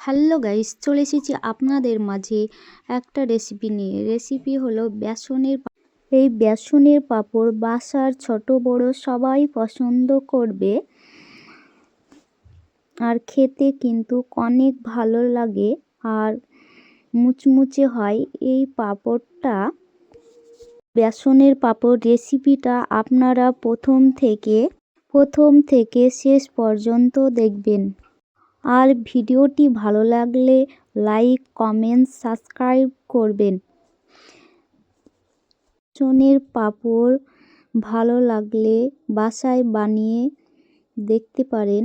Hello guys, চলে এসেছি আপনাদের মাঝে একটা রেসিপি নিয়ে। রেসিপি হলো বেসনের এই বেসনের পাঁপড় বাসার ছোট বড় সবাই পছন্দ করবে আর খেতে কিন্তু অনেক ভালো লাগে আর মুচমুচে হয় এই পাঁপড়টা। বেসনের পাঁপড় রেসিপিটা আপনারা প্রথম থেকে প্রথম থেকে শেষ পর্যন্ত দেখবেন। আর ভিডিওটি ভালো লাগলে লাইক, কমেন্ট, সাবস্ক্রাইব করবেন। চনের পাপড় ভালো লাগলে বাসায় বানিয়ে দেখতে পারেন,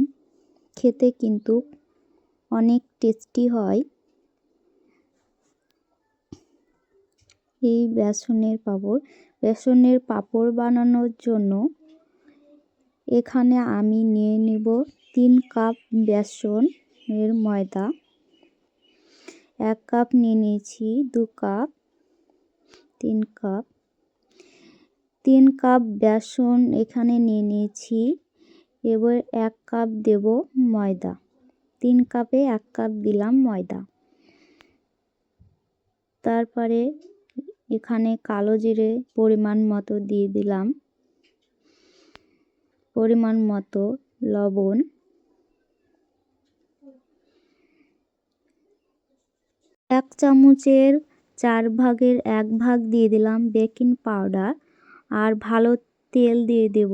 খেতে কিন্তু অনেক টেস্টি হয়। এই বেসনের পাপড় বেসনের পাপড় বানানোর জন্য এখানে আমি নিয়ে নেব তিন কাপ বেসন এর ময়দা। এক কাপ নিয়ে নিয়েছি দু কাপ, তিন কাপ। তিন কাপ বেসন এখানে নিয়ে নিয়েছি, এবার এক কাপ দেব ময়দা। তিন কাপে এক কাপ দিলাম ময়দা। তারপরে এখানে কালো জিরে পরিমাণ মতো দিয়ে দিলাম। পরিমাণ মতো লবণ। এক চামচের চার ভাগের এক ভাগ দিয়ে দিলাম বেকিং পাউডার আর ভালো তেল দিয়ে দেব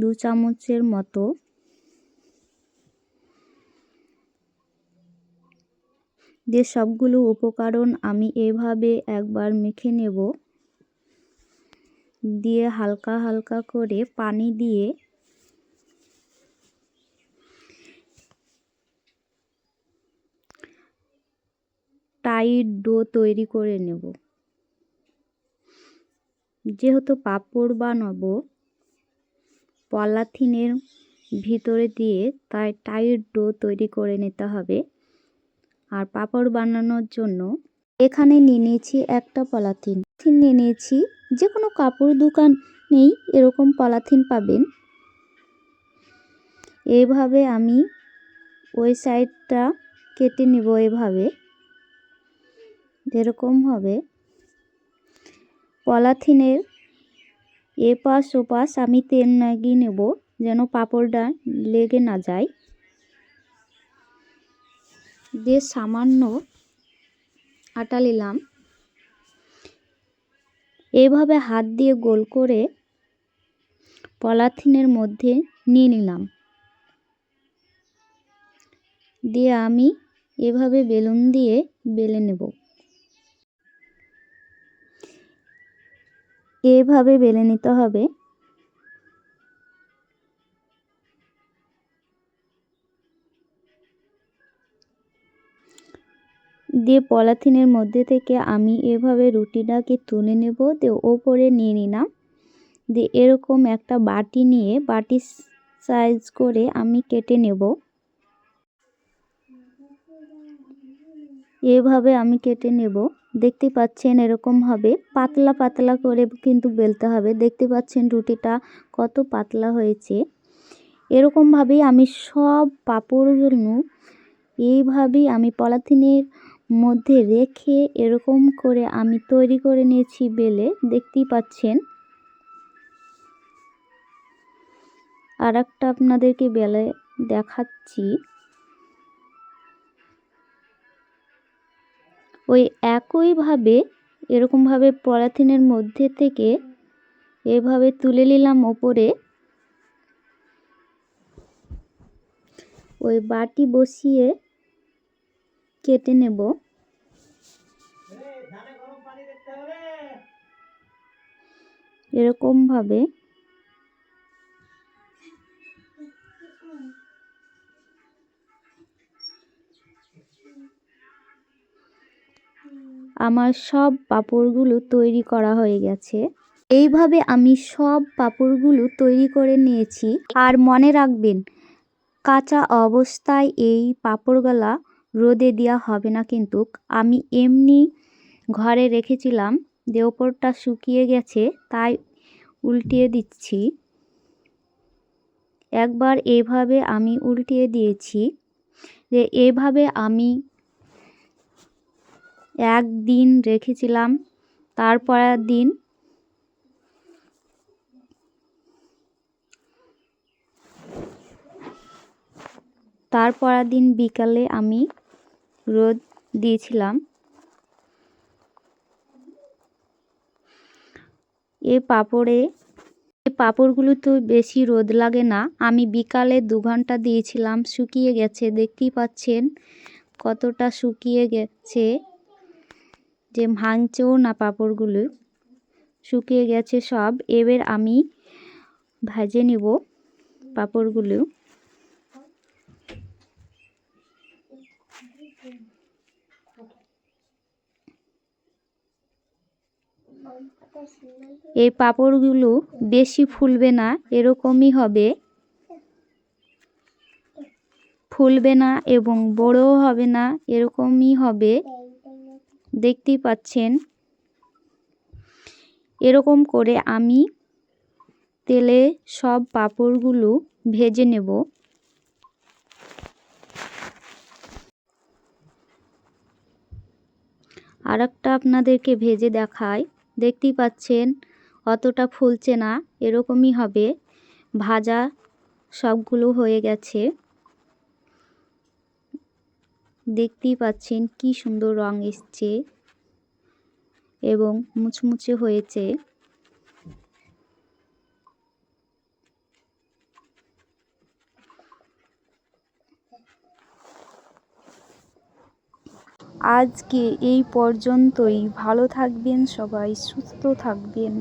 দু চামচের মতো। দিয়ে সবগুলো উপকরণ আমি এভাবে একবার মেখে নেব। দিয়ে হালকা হালকা করে পানি দিয়ে টাইট ডো তৈরি করে নেব। যেহেতু পাপড় বানাবো, পলাথিনের ভিতরে দিয়ে তাই টাইট ডো তৈরি করে নিতে হবে। আর পাপড় বানানোর জন্য এখানে নিয়ে নিয়েছি একটা পলাথিন। নিয়ে নিয়েছি যে কোনো কাপড় দোকান নেই এরকম পলাথিন পাবেন। এইভাবে আমি ওই সাইডটা কেটে নেব এভাবে। যেরকম হবে। পলাথিনের এপাশ ওপাশ আমি তেল লাগিয়ে নেব যেন পাঁপড়টা লেগে না যায়। দিয়ে সামান্য আটা নিলাম, এভাবে হাত দিয়ে গোল করে পলাথিনের মধ্যে নিয়ে নিলাম। দিয়ে আমি এভাবে বেলুন দিয়ে বেলে নেব। এভাবে বেলে নিতে হবে। দিয়ে পলাথিনের মধ্যে থেকে আমি এভাবে রুটিটাকে তুলে নেব। দিয়ে ওপরে নিয়ে নিলাম। দিয়ে এরকম একটা বাটি নিয়ে বাটি সাইজ করে আমি কেটে নেব। এভাবে আমি কেটে নেব। দেখতে পাচ্ছেন এরকম হবে। পাতলা পাতলা করে কিন্তু বেলতে হবে। দেখতে পাচ্ছেন রুটিটা কত পাতলা হয়েছে। এরকমভাবেই আমি সব পাঁপড়গুলো এইভাবেই আমি পলাথিনের মধ্যে রেখে এরকম করে আমি তৈরি করে নিয়েছি বেলে। দেখতেই পাচ্ছেন। আর একটা আপনাদেরকে বেলে দেখাচ্ছি। ওই একইভাবে, এরকমভাবে পলিথিনের মধ্যে থেকে এভাবে তুলে নিলাম ওপরে। ওই বাটি বসিয়ে কেটে নেব। এরকমভাবে আমার সব পাঁপড়গুলো তৈরি করা হয়ে গেছে। এইভাবে আমি সব পাঁপড়গুলো তৈরি করে নিয়েছি। আর মনে রাখবেন, কাঁচা অবস্থায় এই পাঁপড়গুলা রোদে দেওয়া হবে না কিন্তু। আমি এমনি ঘরে রেখেছিলাম যে ওপরটা শুকিয়ে গেছে, তাই উল্টিয়ে দিচ্ছি। একবার এভাবে আমি উল্টিয়ে দিয়েছি যে, এভাবে আমি একদিন রেখেছিলাম তারপরের দিন। তারপরের দিন বিকালে আমি রোদ দিয়েছিলাম। এ পাপড়ে এই পাপড়গুলো তো বেশি রোদ লাগে না। আমি বিকালে দু ঘণ্টা দিয়েছিলাম, শুকিয়ে গেছে, দেখতেই পাচ্ছেন কতটা শুকিয়ে গেছে। যে ভাঙছেও না পাঁপড়গুলো শুকিয়ে গেছে সব, এবার আমি ভেজে নেব পাঁপড়গুলো। এই পাঁপড়গুলো বেশি ফুলবে না, এরকমই হবে। ফুলবে না এবং বড়ও হবে না, এরকমই হবে। দেখতেই পাচ্ছেন। এরকম করে আমি তেলে সব পাঁপড়গুলো ভেজে নেব। আর একটা আপনাদেরকে ভেজে দেখায় দেখতেই পাচ্ছেন, অতটা ফুলছে না, এরকমই হবে। ভাজা সবগুলো হয়ে গেছে। দেখতেই পাচ্ছেন কি সুন্দর রং এসছে এবং মুচমুচে হয়েছে। আজকে এই পর্যন্তই। ভালো থাকবেন সবাই, সুস্থ থাকবেন।